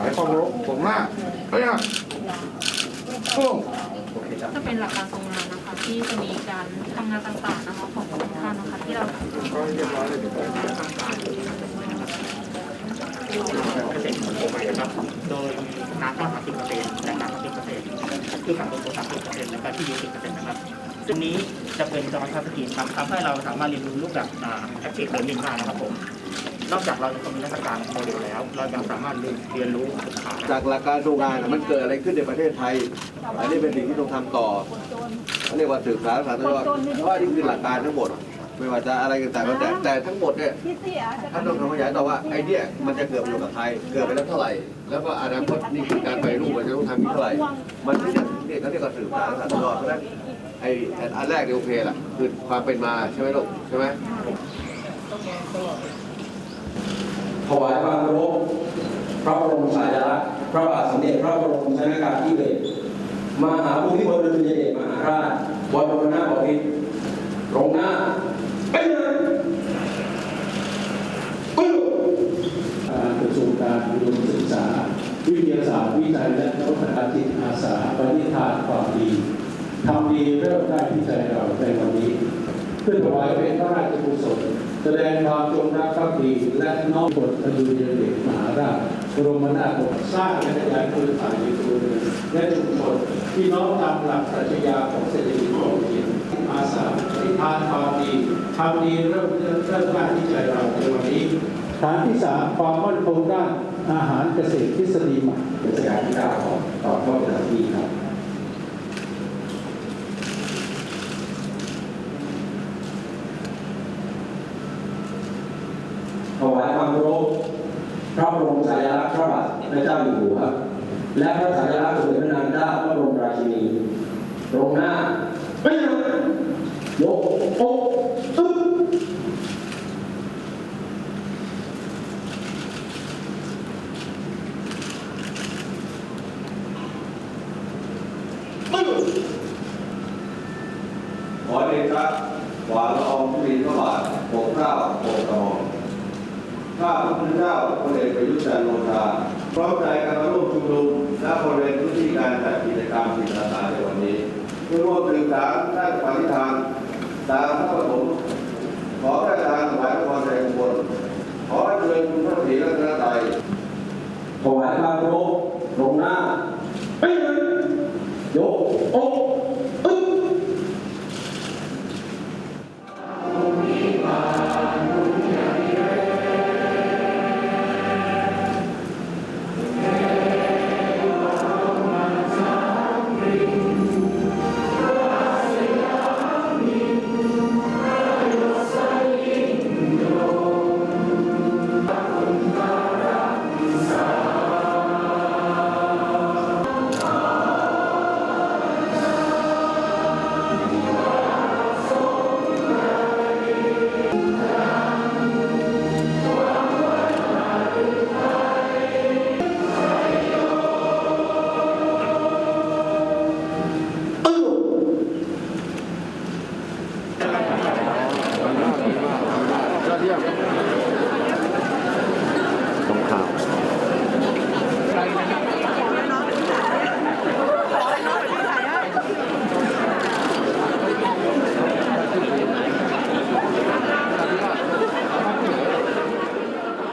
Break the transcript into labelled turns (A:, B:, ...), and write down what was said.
A: เฮ้ยอะโอ้โอเคครับ
B: จะเป็นหลักการทรงงานนะคะที่จะมีการทำงานต่างๆนะคะของทุกท่านนะคะที่เรา
A: ก็เรียบร้อยเลยดีกว่า
C: เกษตรผลโผล่นะครับโดยน้ำก็30เปอร์เซ็นต์และน้ำ30เปอร์เซ็นต์คือฝั่งตัว30เปอร์เซ็นต์แล้วก็ที่ยู10เปอร์เซ็นต์นะครับซึ่งนี้จะเป็นจอยทัสกีนครับทำให้เราสามารถเรียนรู้รูปแบบแอคทีฟเรียนรู้ได้นะครับผม นอกจากเราจะมีนักการโมเดลแล้ว เรายังสามารถเรียนรู้ศึกษา
D: จากหลักการทรงงานมันเกิดอะไรขึ้นในประเทศไทย อันนี้เป็นสิ่งที่ต้องทำต่อเรียกว่าสืบสารสารตลอดเพราะนี่คือหลักการทั้งหมด ไม่ว่าจะอะไรต่างๆแต่แต่ทั้งหมดเนี่ยท่านต้องทำขยายต่อว่าไอเนี่ยมันจะเกิดประโยชน์กับไทยเกิดไปแล้วเท่าไหร่ แล้วก็อนาคตนี่คือการไปรูปมันจะต้องทำอีเท่าไหร่ มันที่เนี่ยเขาเรียกว่าสืบสารสารตลอดเพราะนั้นไอ้อันแรกเนี่ยโอเคละคือความเป็นมาใช่ไหมลูกใช่ไหม
E: ถวายความเคารพพระบรมฉายาลักษณ์พระบาทสมเด็จพระบรมชนกาธิเบศรมหาภูมิพลอดุลยเดชมหาราชบรมนาถบพิตรตรงหน้าไปเลยปึ้ง
F: การกระทรวงการอุดมศึกษา วิทยาศาสตร์วิจัยและนวัตกรรมจิตอาสาปฏิทานความดีทำดีเริ่มได้ที่ใจเราในวันนี้ เพื่อถวายเป็นพระราชกุศล แสดงความจงรักภักดีและน้อมบทอดุลยเดชมหาราชบรมนาถบพิตรสร้างและขยายพื้นฐานในตัวเมืองและชุมชนที่น้อมตามหลักปรัชญาของเศรษฐกิจพอเพียงอาสาปฏิทานความดีทำดีเริ่มเริ่มเริ่มได้ที่ใจเราในวันนี้ฐานที่สามความมั่นคงด้านอาหารเกษตรทฤษฎีใหม่
E: เป็นสการที่เก้าของต่อเข้าสถานที่ครับ ถวารพพระบรมฉายาลักษณ์พระบาทพระเจ้าอยู่หัวและพระฉายาลักษณ์สมเด็จพระนางเจ้าพระบรมราชินีตรงหน้าไม่ยยกอกตึ๊บ
D: ขอเดชะหวานละอองธุลีพระบาทปกเกล้าปกกระหม่อม ข้าพระพุทธเจ้าพลเอกประยุทธ์จันทร์โอชาพร้อมใจกันมาร่วมชุมนุมณบริเวณพื้นที่การจัดกิจกรรมจิตอาสาในวันนี้เพื่อร่วมสื่อสารด้านปฏิทานตามพระประสงค์ขอพระราชทานถวายพระพรแด่บุคคลขอให้เจริญคุณพระศรีรัตนตรัย
E: ถวายความเคารลงหน้าไปเลยยกอก